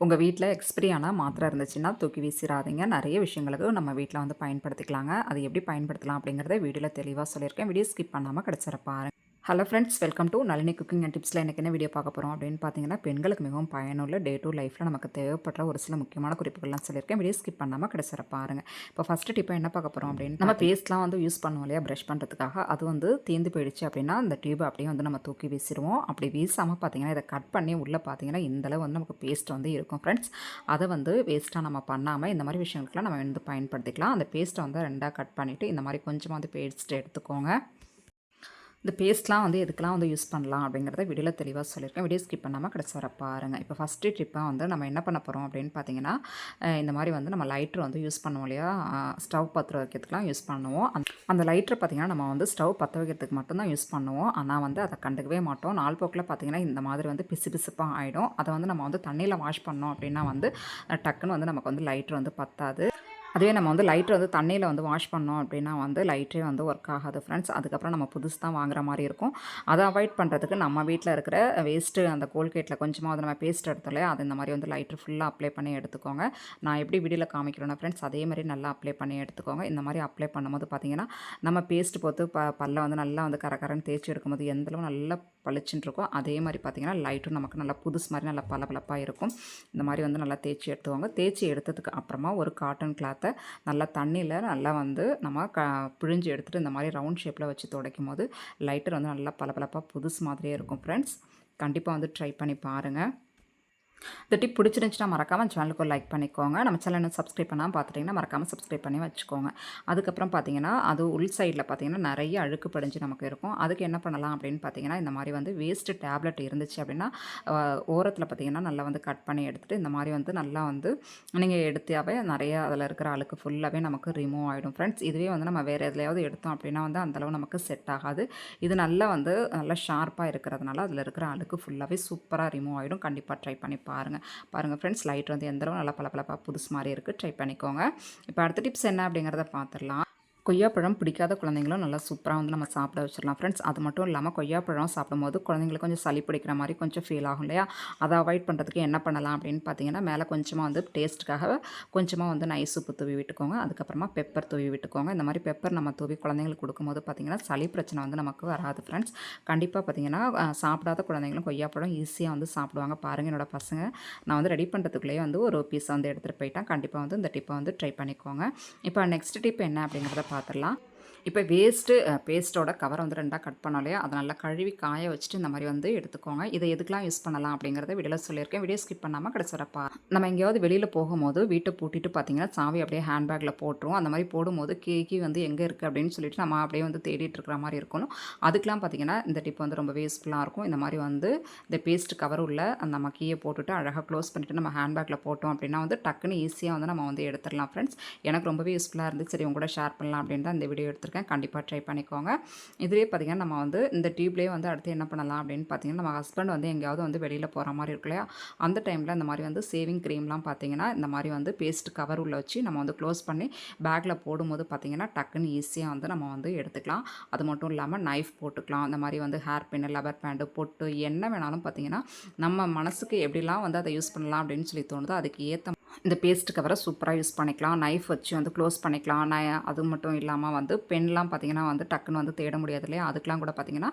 உங்கள் வீட்டில் எக்ஸ்பிரியான மாத்திரை இருந்துச்சுன்னா தூக்கி வீசிடாதீங்க நிறைய விஷயங்களுக்கு நம்ம வீட்டில் வந்து பயன்படுத்திக்கலாங்க. அது எப்படி பயன்படுத்தலாம் அப்படிங்கிறத வீடியோவில் தெளிவாக சொல்லியிருக்கேன். வீடியோ ஸ்கிப் பண்ணாமல் கிடச்சிட பாருங்க. Hello friends welcome to Nalini cooking and டிப்ஸில் எனக்கு என்ன வீடியோ பார்க்க போகிறோம் அப்படின்னு பார்த்தீங்கன்னா பெண்களுக்கு மிகவும் பயனுள்ள டே டு லைஃப்பில் நமக்கு தேவைப்படுற ஒரு சில முக்கியமான குறிப்புகள்லாம் சொல்லியிருக்கேன். வீடியோ ஸ்கிப் பண்ணாமல் கிடச்சிட பாருங்க. இப்போ ஃபஸ்ட்டு டிப்பை என்ன பார்க்க போகிறோம் அப்படின்னு நம்ம பேஸ்ட்லாம் வந்து யூஸ் பண்ணுவோம் இல்லையா ப்ரஷ் பண்ணுறதுக்காக அது வந்து தீந்து போயிடுச்சு அப்படின்னா அந்த டியூப் அப்படியே வந்து நம்ம தூக்கி வீசிடுவோம். அப்படி வீசாமல் பார்த்தீங்கன்னா இதை கட் பண்ணி உள்ளே பார்த்தீங்கன்னா இந்தளவு வந்து நமக்கு பேஸ்ட் வந்து இருக்கும் ஃப்ரெண்ட்ஸ் அதை வந்து வேஸ்ட்டாக நம்ம பண்ணாமல் இந்த மாதிரி விஷயங்களுக்குலாம் நம்ம வந்து பயன்படுத்திக்கலாம். அந்த பேஸ்ட்டை வந்து ரெண்டாக கட் பண்ணிவிட்டு இந்த மாதிரி கொஞ்சமாக வந்து பேஸ்ட் எடுத்துக்கோங்க. இந்த பேஸ்ட்லாம் வந்து எதுக்கெலாம் வந்து யூஸ் பண்ணலாம் அப்படிங்கிறத வீடியோவில் தெளிவாக சொல்லியிருக்கேன். வீடியோ ஸ்கிப் பண்ணாமல் கிடச்சி வர பாருங்கள் இப்போ ஃபஸ்ட்டு ட்ரிப்பாக வந்து நம்ம என்ன பண்ண போகிறோம் அப்படின்னு பார்த்தீங்கன்னா இந்த மாதிரி வந்து நம்ம லைட்ரு வந்து யூஸ் பண்ணுவோம் இல்லையா? ஸ்டவ் பற்ற வைக்கிறதுக்குலாம் யூஸ் பண்ணுவோம். அந்த- அந்த லைட்ரு பார்த்திங்கன்னா நம்ம வந்து ஸ்டவ் பற்ற வைக்கிறதுக்கு மட்டும்தான் யூஸ் பண்ணுவோம். ஆனால் வந்து அதை கண்டுக்கவே மாட்டோம். நாள் போக்கில் பார்த்திங்கன்னா இந்த மாதிரி வந்து பிசு பிசுப்பாக ஆகிடும் அதை வந்து நம்ம வந்து தண்ணியில் வாஷ் பண்ணோம் அப்படின்னா வந்து டக்குன்னு வந்து நமக்கு வந்து லைட்ரு வந்து பத்தாது. அதுவே நம்ம வந்து லைட்டர் வந்து தண்ணியில் வந்து வாஷ் பண்ணோம் அப்படின்னா வந்து லைட்டே வந்து ஒர்க் ஆகாது ஃப்ரெண்ட்ஸ் அதுக்கப்புறம் நம்ம புதுசு தான் வாங்குற மாதிரி இருக்கும். அதை அவாய்ட் பண்ணுறதுக்கு நம்ம வீட்டில் இருக்கிற வேஸ்ட்டு அந்த கோல்கேட்டில் கொஞ்சமாக வந்து நம்ம பேஸ்ட் எடுத்தோம்லையா அது இந்த மாதிரி வந்து லைட்டர் ஃபுல்லாக அப்ளை பண்ணி எடுத்துக்கோங்க. நான் எப்படி வீடியோவில் காமிக்கிறேன்னா ஃப்ரெண்ட்ஸ் அதே மாதிரி நல்லா அப்ளை பண்ணி எடுத்துக்கோங்க. இந்த மாதிரி அப்ளை பண்ணும்போது பார்த்தீங்கன்னா நம்ம பேஸ்ட் போட்டு ப பல்ல வந்து நல்லா வந்து கரகரன்னு தேய்ச்சி எடுக்கும்போது எந்தளவு நல்லா பளிச்சுன்னு இருக்கும் அதே மாதிரி பார்த்தீங்கன்னா லைட்டும் நமக்கு நல்லா புதுசு மாதிரி நல்லா பளபளப்பாக இருக்கும். இந்த மாதிரி வந்து நல்லா தேய்ச்சி எடுத்துவாங்க தேய்ச்சி எடுத்ததுக்கு அப்புறமா ஒரு காட்டன் கிளாத் கிளாத்தை நல்லா தண்ணியில் நல்லா வந்து நம்ம க பிழிஞ்சு எடுத்துகிட்டு இந்த மாதிரி ரவுண்ட் ஷேப்பில் வச்சு துடைக்கும் போது லைட்டர் வந்து நல்லா பளபளப்பாக புதுசு மாதிரியே இருக்கும் ஃப்ரெண்ட்ஸ் கண்டிப்பாக வந்து ட்ரை பண்ணி பாருங்கள் இந்த டிப் பிடிச்சிருந்துச்சுன்னா மறக்காமல் சேனலுக்கு லைக் பண்ணிக்கோங்க. நம்ம சேனல் சப்ஸ்கிரைப் பண்ணால் பார்த்துட்டிங்கன்னா மறக்காமல் சப்ஸ்கிரைப் பண்ணி வச்சுக்கோங்க. அதுக்கப்புறம் பார்த்தீங்கன்னா அது உள் சைடில் பார்த்தீங்கன்னா நிறைய அழுக்கு படிஞ்சு நமக்கு இருக்கும். அதுக்கு என்ன பண்ணலாம் அப்படின்னு பார்த்தீங்கன்னா இந்த மாதிரி வந்து வேஸ்ட்டு டேப்லெட் இருந்துச்சு அப்படின்னா ஓரத்தில் பார்த்தீங்கன்னா நல்லா வந்து கட் பண்ணி எடுத்துகிட்டு இந்த மாதிரி வந்து நல்லா வந்து நீங்கள் எடுத்தாவே நிறைய அதில் இருக்கிற அழுக்கு ஃபுல்லாகவே நமக்கு ரிமூவ் ஆகிடும் ஃப்ரெண்ட்ஸ் இதுவே வந்து நம்ம வேறு எதுலையாவது எடுத்தோம் அப்படின்னா வந்து அந்தளவு நமக்கு செட் ஆகாது. இது நல்லா வந்து நல்லா ஷார்ப்பாக இருக்கிறதுனால அதில் இருக்கிற அழுக்கு ஃபுல்லாகவே சூப்பராக ரிமூவ் ஆகிடும் கண்டிப்பாக ட்ரை பண்ணி பாருங்கள் பாருங்கள் ஃப்ரெண்ட்ஸ் லைட் வந்து எந்தளவு நல்லா பளபளப்பாக புதுசு மாதிரி இருக்குது ட்ரை பண்ணிக்கோங்க. இப்போ அடுத்த டிப்ஸ் என்ன அப்படிங்கிறத பார்த்துடலாம் கொய்யாப்பழம் பிடிக்காத குழந்தைங்களும் நல்லா சூப்பராக வந்து நம்ம சாப்பிட வச்சிடலாம். ஃப்ரெண்ட்ஸ் அது மட்டும் இல்லாமல் கொய்யாப்பழம் சாப்பிடும்போது குழந்தைங்களுக்கு கொஞ்சம் சளி பிடிக்கிற மாதிரி கொஞ்சம் ஃபீல் ஆகும் இல்லையா? அதை அவாய்ட் பண்ணுறதுக்கு என்ன பண்ணலாம் அப்படின்னு பார்த்தீங்கன்னா மேலே கொஞ்சமாக வந்து டேஸ்ட்டுக்காக கொஞ்சமாக வந்து நைஸ் உப்பு தூவி விட்டுக்கோங்க. அதுக்கப்புறமா பெப்பர் தூவி விட்டுக்கோங்க. இந்த மாதிரி பெப்பர் நம்ம தூவி குழந்தைங்களுக்கு கொடுக்கும்போது பார்த்திங்கன்னா சளி பிரச்சனை வந்து நமக்கு வராது ஃப்ரெண்ட்ஸ் கண்டிப்பாக பார்த்தீங்கன்னா சாப்பிடாத குழந்தைங்களும் கொய்யாப்பழம் ஈஸியாக வந்து சாப்பிடுவாங்க. பாருங்கள் என்னோட பசங்க. நான் வந்து ரெடி பண்ணுறதுக்குள்ளேயே வந்து ஒரு பீஸ் வந்து எடுத்துகிட்டு போயிட்டேன். கண்டிப்பாக வந்து இந்த டிப்பை வந்து ட்ரை பண்ணிக்கோங்க. இப்போ நெக்ஸ்ட் டிப் என்ன அப்படிங்கிறத பார்த்துடலாம். இப்போ வேஸ்ட்டு பேஸ்ட்டோட கவர் வந்து ரெண்டாக கட் பண்ணோம் இல்லையா? அதை நல்லா கழுவி காய வச்சுட்டு இந்த மாதிரி வந்து எடுத்துக்கோங்க. இதை எதுக்கெலாம் யூஸ் பண்ணலாம் அப்படிங்கிறத வீடியோவில் சொல்லியிருக்கேன். வீடியோ ஸ்கிப் பண்ணாமல் கிடச்சிடப்பா நம்ம எங்கேயாவது வெளியில் போகும்போது வீட்டை பூட்டிட்டு பார்த்தீங்கன்னா சாவி அப்படியே ஹேண்ட்பேக்கில் போட்டுருவோம் அந்த மாதிரி போடும்போது கேக்கி வந்து எங்கே இருக்குது அப்படின்னு சொல்லிட்டு நம்ம அப்படியே வந்து தேடிட்டு இருக்கிற மாதிரி இருக்கணும். அதுக்கெலாம் பார்த்தீங்கன்னா இந்த டிப் வந்து ரொம்ப வேஸ்ட்ஃபுல்லாக இருக்கும். இந்த மாதிரி வந்து இந்த பேஸ்ட் கவர் உள்ள அந்த நம்ம கீயை போட்டுட்டு அழகாக க்ளோஸ் பண்ணிவிட்டு நம்ம ஹேண்ட்பேக்கில் போட்டோம் அப்படின்னா வந்து டக்குன்னு ஈஸியாக வந்து நம்ம வந்து எடுத்துடலாம் ஃப்ரெண்ட்ஸ் எனக்கு ரொம்பவே யூஸ்ஃபுல்லாக இருந்து சரி உங்க ஷேர் பண்ணலாம் அப்படின்னு தான் இந்த வீடியோ எடுத்துருக்கேன் கண்டிப்பாக ட்ரை பண்ணிக்கோங்க. இதுலேயே பார்த்தீங்கன்னா நம்ம வந்து இந்த டியூப்லேயே வந்து அடுத்து என்ன பண்ணலாம் அப்படின்னு பார்த்தீங்கன்னா நம்ம ஹஸ்பண்ட் வந்து எங்கேயாவது வந்து வெளியில் போகிற மாதிரி இருக்கு இல்லையா? அந்த டைமில் இந்த மாதிரி வந்து சேவிங் க்ரீம்லாம் பார்த்தீங்கன்னா இந்த மாதிரி வந்து பேஸ்ட் கவர் உள்ள வச்சு நம்ம வந்து க்ளோஸ் பண்ணி பேக்கில் போடும்போது பார்த்திங்கன்னா டக்குன்னு ஈஸியாக வந்து நம்ம வந்து எடுத்துக்கலாம். அது மட்டும் இல்லாமல் நைஃப் போட்டுக்கலாம். அந்த மாதிரி வந்து ஹேர் பின் லெவர் பேண்டு பொட்டு என்ன வேணாலும் பார்த்தீங்கன்னா நம்ம மனசுக்கு எப்படிலாம் வந்து அதை யூஸ் பண்ணலாம் அப்படின்னு சொல்லி தோணுதோ அதுக்கு ஏற்ற இந்த பேஸ்ட் கவரை சூப்பராக யூஸ் பண்ணிக்கலாம். நைஃப் வச்சு வந்து க்ளோஸ் பண்ணிக்கலாம். நான் அது மட்டும் இல்லாமல் வந்து பென்லாம் பார்த்தீங்கன்னா வந்து டக்குன்னு வந்து தேட முடியாது இல்லையா? அதுக்கெலாம் கூட பார்த்தீங்கன்னா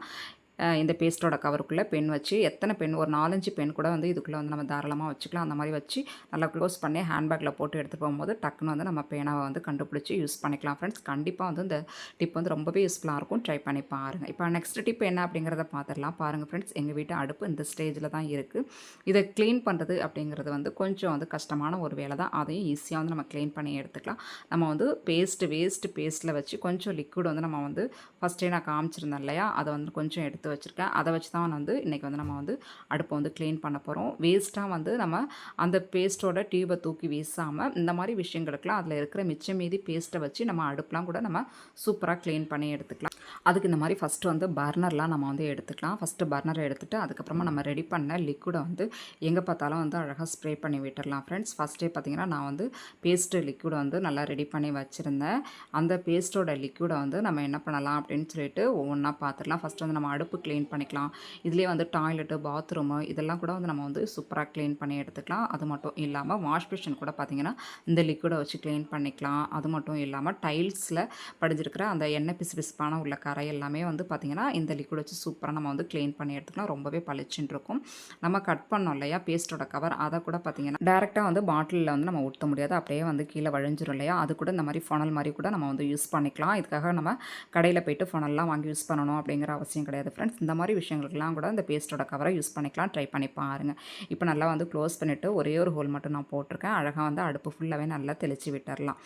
இந்த பேஸ்ட்டோட கவருக்குள்ளே பென் வச்சு எத்தனை பென் ஒரு நாலஞ்சு பென் கூட வந்து இதுக்குள்ளே வந்து நம்ம தாராளமாக வச்சுக்கலாம். அந்த மாதிரி வச்சு நல்லா க்ளோஸ் பண்ணி ஹேண்ட்பேக்கில் போட்டு எடுத்து போகும்போது டக்குன்னு வந்து நம்ம பேனாவை வந்து கண்டுபிடிச்சி யூஸ் பண்ணிக்கலாம் ஃப்ரெண்ட்ஸ் கண்டிப்பாக வந்து இந்த டிப் வந்து ரொம்பவே யூஸ்ஃபுல்லாக இருக்கும். ட்ரை பண்ணி பாருங்கள் இப்போ நெக்ஸ்ட் டிப் என்ன அப்படிங்கிறத பார்த்துடலாம் பாருங்கள் ஃப்ரெண்ட்ஸ் எங்கள் வீட்டு அடுப்பு இந்த ஸ்டேஜில் தான் இருக்குது இதை க்ளீன் பண்ணுறது அப்படிங்கிறது வந்து கொஞ்சம் வந்து கஷ்டமான ஒரு வேலை தான். அதையும் ஈஸியாக வந்து நம்ம க்ளீன் பண்ணி எடுத்துக்கலாம். நம்ம வந்து பேஸ்ட்டு வேஸ்ட்டு பேஸ்ட்டில் வச்சு கொஞ்சம் லிக்விட் வந்து நம்ம வந்து ஃபஸ்ட்டே நான் காமிச்சிருந்தேன் இல்லையா? அதை வந்து கொஞ்சம் எடுத்து வச்சுருக்கேன். அதை வச்சு தான் வந்து இன்றைக்கி வந்து நம்ம வந்து அடுப்பை வந்து க்ளீன் பண்ண போகிறோம் வேஸ்ட்டாக வந்து நம்ம அந்த பேஸ்ட்டோட டியூபை தூக்கி வீசாமல் இந்த மாதிரி விஷயங்களுக்குலாம் அதில் இருக்கிற மிச்சம் மீதி பேஸ்ட்டை வச்சு நம்ம அடுப்புலாம் கூட நம்ம சூப்பராக க்ளீன் பண்ணி எடுத்துக்கலாம். அதுக்கு இந்த மாதிரி ஃபஸ்ட்டு வந்து பர்னர்லாம் நம்ம வந்து எடுத்துக்கலாம். ஃபஸ்ட்டு பர்னரை எடுத்துகிட்டு அதுக்கப்புறமா நம்ம ரெடி பண்ண லிக்விடை வந்து எங்கே பார்த்தாலும் வந்து அழகாக ஸ்ப்ரே பண்ணி விட்டுடலாம் ஃப்ரெண்ட்ஸ் ஃபஸ்ட்டே பார்த்தீங்கன்னா நான் வந்து பேஸ்ட்டு லிக்விடை வந்து நல்லா ரெடி பண்ணி வச்சுருந்தேன். அந்த பேஸ்ட்டோட லிக்விடை வந்து நம்ம என்ன பண்ணலாம் அப்படின்னு சொல்லிட்டு ஒவ்வொன்றா பார்த்துடலாம் ஃபஸ்ட்டு வந்து நம்ம அடுப்பு க்ளீன் பண்ணிக்கலாம். இதுலேயே வந்து டாய்லெட்டு பாத்ரூமு இதெல்லாம் கூட வந்து நம்ம வந்து சூப்பராக க்ளீன் பண்ணி எடுத்துக்கலாம். அது மட்டும் இல்லாமல் வாஷ்பேஷன் கூட பார்த்திங்கன்னா இந்த லிக்விடை வச்சு க்ளீன் பண்ணிக்கலாம். அது மட்டும் இல்லாமல் டைல்ஸில் படிஞ்சிருக்கிற அந்த எண்ணெய் பிசு பிசுப்பான உள்ள கரை எல்லாமே வந்து பார்த்திங்கன்னா இந்த லிக்விட் வச்சு சூப்பராக நம்ம வந்து க்ளீன் பண்ணி எடுத்துக்கலாம் ரொம்பவே பளிச்சுன்னு இருக்கும். நம்ம கட் பண்ணோம் இல்லையா பேஸ்ட்டோட கவர் அதை கூட பார்த்திங்கன்னா டேரெக்டாக வந்து பாட்டிலில் வந்து நம்ம ஊற்ற முடியாது. அப்படியே வந்து கீழே வழிஞ்சிரும் இல்லையா அது கூட இந்த மாதிரி ஃபனல் மாதிரி கூட நம்ம வந்து யூஸ் பண்ணிக்கலாம். இதுக்காக நம்ம கடையில் போயிட்டு ஃபனல்லாம் வாங்கி யூஸ் பண்ணணும் அப்படிங்கிற அவசியம் கிடையாது ஃப்ரெண்ட்ஸ் இந்த மாதிரி விஷயங்களுக்கெல்லாம் கூட இந்த பேஸ்ட்டோட கவரை யூஸ் பண்ணிக்கலாம். ட்ரை பண்ணி பாருங்கள் இப்போ நல்லா வந்து க்ளோஸ் பண்ணிவிட்டு ஒரே ஒரு ஹோல் மட்டும் நான் போட்டிருக்கேன். அழகாக வந்து அடுப்பு ஃபுல்லாகவே நல்லா தெளித்து விட்டுறலாம்.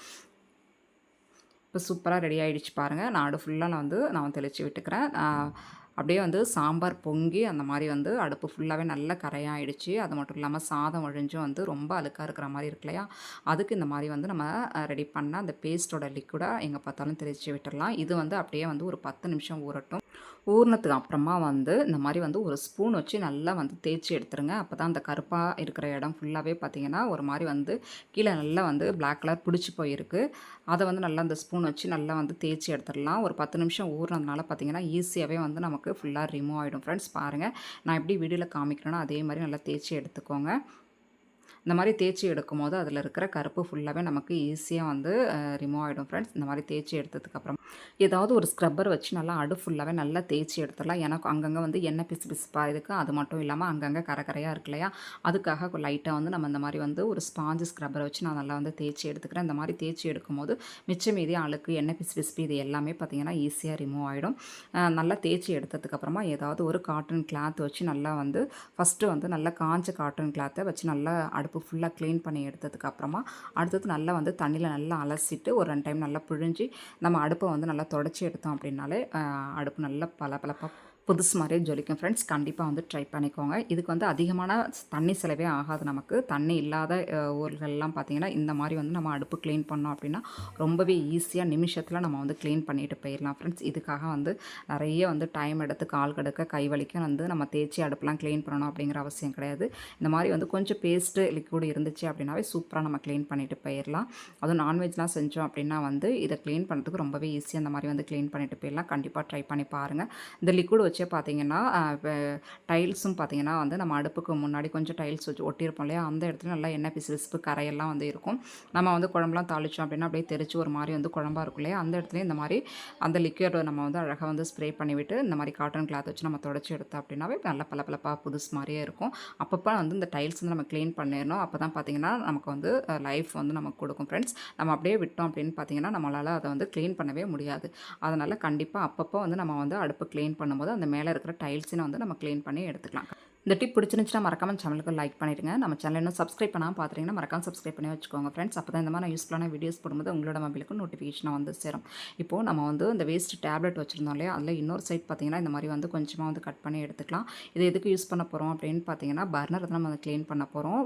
இப்போ சூப்பராக ரெடி ஆகிடுச்சு பாருங்கள் நாடு ஃபுல்லாக நான் வந்து நான் தெளித்து விட்டுக்கிறேன். அப்படியே வந்து சாம்பார் பொங்கி அந்த மாதிரி வந்து அடுப்பு ஃபுல்லாகவே நல்ல கரையாகிடுச்சு அது மட்டும் இல்லாமல் சாதம் ஒழிஞ்சும் வந்து ரொம்ப அழுக்காக இருக்கிற மாதிரி இருக்கு இல்லையா? அதுக்கு இந்த மாதிரி வந்து நம்ம ரெடி பண்ண அந்த பேஸ்ட்டோட லிக்விடாக எங்கே பார்த்தாலும் தெளித்து விட்டுடலாம் இது வந்து அப்படியே வந்து ஒரு பத்து நிமிஷம் ஊறட்டும். ஊறினதுக்கு அப்புறமா வந்து இந்த மாதிரி வந்து ஒரு ஸ்பூன் வச்சு நல்லா வந்து தேய்ச்சி எடுத்துருங்க. அப்போ தான் அந்த கருப்பாக இருக்கிற இடம் ஃபுல்லாகவே பார்த்திங்கன்னா ஒரு மாதிரி வந்து கீழே நல்லா வந்து பிளாக் கலர் பிடிச்சி போயிருக்கு. அதை வந்து நல்லா அந்த ஸ்பூன் வச்சு நல்லா வந்து தேய்ச்சி எடுத்துடலாம். ஒரு பத்து நிமிஷம் ஊறினதுனால பார்த்திங்கன்னா ஈஸியாகவே வந்து நமக்கு ஃபுல்லாக ரிமூவ் ஆகிடும் ஃப்ரெண்ட்ஸ் பாருங்கள் நான் எப்படி வீடியோவில் காமிக்கிறேனோ அதே மாதிரி நல்லா தேய்ச்சி எடுத்துக்கோங்க. இந்த மாதிரி தேய்ச்சி எடுக்கும் போது அதில் இருக்கிற கருப்பு ஃபுல்லாகவே நமக்கு ஈஸியாக வந்து ரிமூவ் ஆகிடும் ஃப்ரெண்ட்ஸ் இந்த மாதிரி தேய்ச்சி எடுத்ததுக்கப்புறம் ஏதாவது ஒரு ஸ்க்ரப்பர் வச்சு நல்லா அடு ஃபுல்லாகவே நல்லா தேய்ச்சி எடுத்துடலாம். எனக்கு அங்கங்கே வந்து எண்ணெய் பிசு பிசுப்பாக இருக்குது அது மட்டும் இல்லாமல் அங்கங்கே கரக்கரையாக இருக்கு இல்லையா? அதுக்காக லைட்டாக வந்து நம்ம இந்த மாதிரி வந்து ஒரு ஸ்பாஞ்சு ஸ்க்ரப்பரை வச்சு நான் நல்லா வந்து தேய்ச்சி எடுத்துக்கிறேன். இந்த மாதிரி தேய்ச்சி எடுக்கும்போது மிச்சம் மீதி அழுக்கு எண்ணெய் பிசு பிசுப்பு இது எல்லாமே பார்த்திங்கன்னா ஈஸியாக ரிமூவ் ஆகிடும் நல்லா தேய்ச்சி எடுத்ததுக்கப்புறமா ஏதாவது ஒரு காட்டன் கிளாத் வச்சு நல்லா வந்து ஃபஸ்ட்டு வந்து நல்லா காஞ்ச காட்டன் கிளாத்தை வச்சு நல்லா அடுப்பு அடுப்பு ஃபுல்லாக க்ளீன் பண்ணி எடுத்ததுக்கப்புறமா அடுத்தது நல்லா வந்து தண்ணியில் நல்லா அலசிட்டு ஒரு ரெண்டு டைம் நல்லா பிழிஞ்சு நம்ம அடுப்பை வந்து நல்லா தொடச்சி எடுத்தோம் அப்படின்னாலே அடுப்பு நல்லா பல பலப்பாக புதுசு மாதிரியே ஜொலிக்கும். ஃப்ரெண்ட்ஸ் கண்டிப்பாக வந்து ட்ரை பண்ணிக்கோங்க. இதுக்கு வந்து அதிகமான தண்ணி செலவே ஆகாது நமக்கு. தண்ணி இல்லாத ஊர்கள்லாம் பார்த்திங்கன்னா இந்த மாதிரி வந்து நம்ம அடுப்பு க்ளீன் பண்ணோம் அப்படின்னா ரொம்பவே ஈஸியாக நிமிஷத்தில் நம்ம வந்து க்ளீன் பண்ணிட்டு போயிடலாம். ஃப்ரெண்ட்ஸ் இதுக்காக வந்து நிறைய வந்து டைம் எடுத்து கால் கடுக்க கை வலிக்க வந்து நம்ம தேய்ச்சி அடுப்புலாம் க்ளீன் பண்ணணும் அப்படிங்கிற அவசியம் கிடையாது. இந்த மாதிரி வந்து கொஞ்சம் பேஸ்ட்டு லிக்விட் இருந்துச்சு அப்படின்னாவே சூப்பராக நம்ம க்ளீன் பண்ணிட்டு போயிடலாம். அதுவும் நான்வெஜ்லாம் செஞ்சோம் அப்படின்னா வந்து இதை க்ளீன் பண்ணுறதுக்கு ரொம்பவே ஈஸியாக அந்த மாதிரி வந்து க்ளீன் பண்ணிட்டு போயிடலாம். கண்டிப்பாக ட்ரை பண்ணி பாருங்கள் இந்த லிக்விட் வச்சே பார்த்தீங்கன்னா டைல்ஸும் பார்த்தீங்கன்னா வந்து நம்ம அடுப்புக்கு முன்னாடி கொஞ்சம் டைல்ஸ் வச்சு ஒட்டியிருப்போம் இல்லையா? அந்த இடத்துல நல்லா எண்ணெய் பிசு பிசுப்பு கரையெல்லாம் வந்து இருக்கும். நம்ம வந்து குழம்புலாம் தாளிச்சோம் அப்படின்னா அப்படியே தெரிச்சு ஒரு மாதிரி வந்து குழம்பா இருக்கும் இல்லையா? அந்த இடத்துல இந்த மாதிரி அந்த லிக்யூட் நம்ம வந்து அழகாக வந்து ஸ்ப்ரே பண்ணிவிட்டு இந்த மாதிரி காட்டன் கிளாத் வச்சு நம்ம தொடச்சி எடுத்தோம் அப்படின்னாவே நல்லா பளபளப்பாக புதுசு மாதிரியே இருக்கும். அப்பப்போ வந்து இந்த டைல்ஸ் வந்து நம்ம க்ளீன் பண்ணிடணும். அப்போ தான் பார்த்தீங்கன்னா நமக்கு வந்து லைஃப் வந்து நமக்கு கொடுக்கும் ஃப்ரெண்ட்ஸ் நம்ம அப்படியே விட்டோம் அப்படின்னு பார்த்தீங்கன்னா நம்மளால் அதை வந்து க்ளீன் பண்ணவே முடியாது. அதனால் கண்டிப்பாக அப்பப்போ வந்து நம்ம வந்து அடுப்பு க்ளீன் பண்ணும்போது அந்த மேலே இருக்கிற டைல்ஸினை வந்து நம்ம க்ளீன் பண்ணி எடுத்துக்கலாம். இந்த டிப் பிடிச்சிருந்துச்சுன்னா மறக்காம சேனலுக்கு லைக் பண்ணிடுங்க. நம்ம சேனல் இன்னும் சப்ஸ்கிரைப் பண்ணால் பார்த்துட்டிங்கன்னா மறக்காம சப்ஸ்கிரைப் பண்ணி வச்சுக்கோங்க ஃப்ரெண்ட்ஸ் அப்போ தான் இந்த மாதிரி யூஸ்ஃபுல்லான வீடியோஸ் போடும்போது உங்களோட மொபைலுக்கு நோட்டிஃபிகேஷனாக வந்து சேரும். இப்போது நம்ம வந்து இந்த வேஸ்ட் டேப்லெட் வச்சுருந்தோம் இல்லையா? அதில் இன்னொரு சைட் பார்த்திங்கன்னா இந்த மாதிரி வந்து கொஞ்சமாக வந்து கட் பண்ணி எடுத்துக்கலாம். இது எதுக்கு யூஸ் பண்ண போகிறோம் அப்படின்னு பார்த்தீங்கன்னா பர்னர் தான் நம்ம வந்து க்ளீன் பண்ண போகிறோம்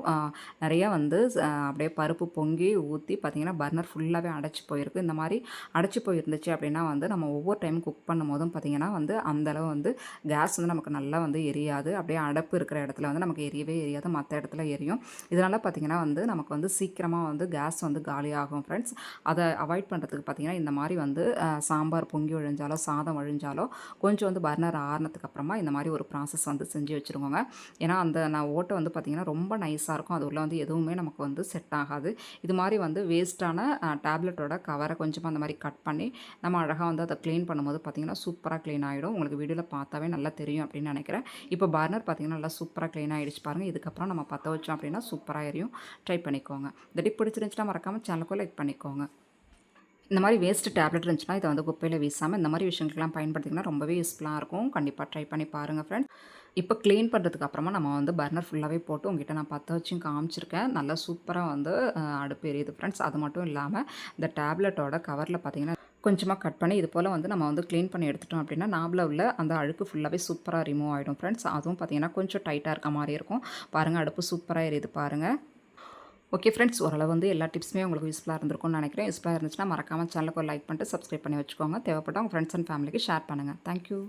நிறையா வந்து அப்படியே பருப்பு பொங்கி ஊற்றி பார்த்திங்கன்னா பர்னர் ஃபுல்லாகவே அடைச்சி போயிருக்கு. இந்த மாதிரி அடைச்சி போயிருந்துச்சு அப்படின்னா வந்து நம்ம ஒவ்வொரு டைம் குக் பண்ணும் போதும் பார்த்திங்கன்னா வந்து அந்தளவு வந்து கேஸ் வந்து நமக்கு நல்லா வந்து எரியாது. அப்படியே அடை அடுப்பு இருக்கிற இடத்துல வந்து நமக்கு எரியவே எரியாது. மற்ற இடத்துல எரியும். இதனால் பார்த்திங்கன்னா வந்து நமக்கு வந்து சீக்கிரமாக வந்து கேஸ் வந்து காலியாகும் ஃப்ரெண்ட்ஸ் அதை அவாய்ட் பண்ணுறதுக்கு பார்த்திங்கன்னா இந்த மாதிரி வந்து சாம்பார் பொங்கி ஒழிஞ்சாலோ சாதம் ஒழிஞ்சாலோ கொஞ்சம் வந்து பர்னர் ஆறுனதுக்கு அப்புறமா இந்த மாதிரி ஒரு ப்ராசஸ் வந்து செஞ்சு வச்சுருக்கோங்க. ஏன்னா அந்த நான் ஓட்டை வந்து பார்த்திங்கன்னா ரொம்ப நைஸாக இருக்கும். அது உள்ளே வந்து எதுவுமே நமக்கு வந்து செட் ஆகாது. இது மாதிரி வந்து வேஸ்ட்டான டேப்லெட்டோட கவரை கொஞ்சமாக அந்த மாதிரி கட் பண்ணி நம்ம அழகாக வந்து அதை க்ளீன் பண்ணும்போது பார்த்திங்கன்னா சூப்பராக க்ளீன் ஆகிடும் உங்களுக்கு வீடியோவில் பார்த்தாவே நல்லா தெரியும் அப்படின்னு நினைக்கிறேன். இப்போ பர்னர் பார்த்திங்கன்னா நல்லா சூப்பராக க்ளீன் ஆகிடுச்சு பாருங்கள் இதுக்கப்புறம் நம்ம பற்ற வச்சோம் அப்படின்னா சூப்பராக எரியும். ட்ரை பண்ணிக்கோங்க. இந்த டிப் பிடிச்சிருந்துச்சுன்னா மறக்காமல் சேனலுக்கும் லைக் பண்ணிக்கோங்க. இந்த மாதிரி வேஸ்ட்டு டேப்லெட் இருந்துச்சுன்னா இதை வந்து குப்பையில் வீசாமல் இந்த மாதிரி விஷயங்கள்லாம் பயன்படுத்திங்கன்னா ரொம்பவே யூஸ்ஃபுல்லாக இருக்கும். கண்டிப்பாக ட்ரை பண்ணி பாருங்கள் ஃப்ரெண்ட் இப்போ க்ளீன் பண்ணுறதுக்கு அப்புறமா நம்ம வந்து பர்னர் ஃபுல்லாகவே போட்டு உங்ககிட்ட நான் பற்ற வச்சும் காமிச்சிருக்கேன். நல்லா சூப்பராக வந்து அடுப்பு எரியுது ஃப்ரெண்ட்ஸ் அது மட்டும் இல்லாமல் இந்த டேப்லெட்டோட கவரில் பார்த்தீங்கன்னா கொஞ்சமாக கட் பண்ணி இது போல் வந்து நம்ம வந்து க்ளீன் பண்ணி எடுத்துட்டோம் அப்படின்னா நாபில் உள்ள அந்த அழுக்கு ஃபுல்லாகவே சூப்பராக ரிமூவ் ஆகிடும் ஃப்ரெண்ட்ஸ் அதுவும் பார்த்திங்கன்னா கொஞ்சம் டைட்டாக இருக்க மாதிரி இருக்கும். பாருங்கள் அடுப்பு சூப்பராக எரியுது பாருங்கள் ஓகே ஃப்ரெண்ட்ஸ் ஓரளவு வந்து எல்லா டிப்ஸுமே உங்களுக்கு யூஸ்ஃபுல்லாக இருந்திருக்கும்னு நினைக்கிறேன். யூஸ்ஃபுல்லாக இருந்துச்சுன்னா மறக்காமல் சேனலுக்கு ஒரு லைக் பண்ணிட்டு சப்ஸ்கிரைப் பண்ணி வச்சுக்கோங்க. தேவைப்பட்ட உங்கள் ஃப்ரெண்ட்ஸ் அண்ட் ஃபேமிலிக்கு ஷேர் பண்ணுங்கள் தேங்க்யூ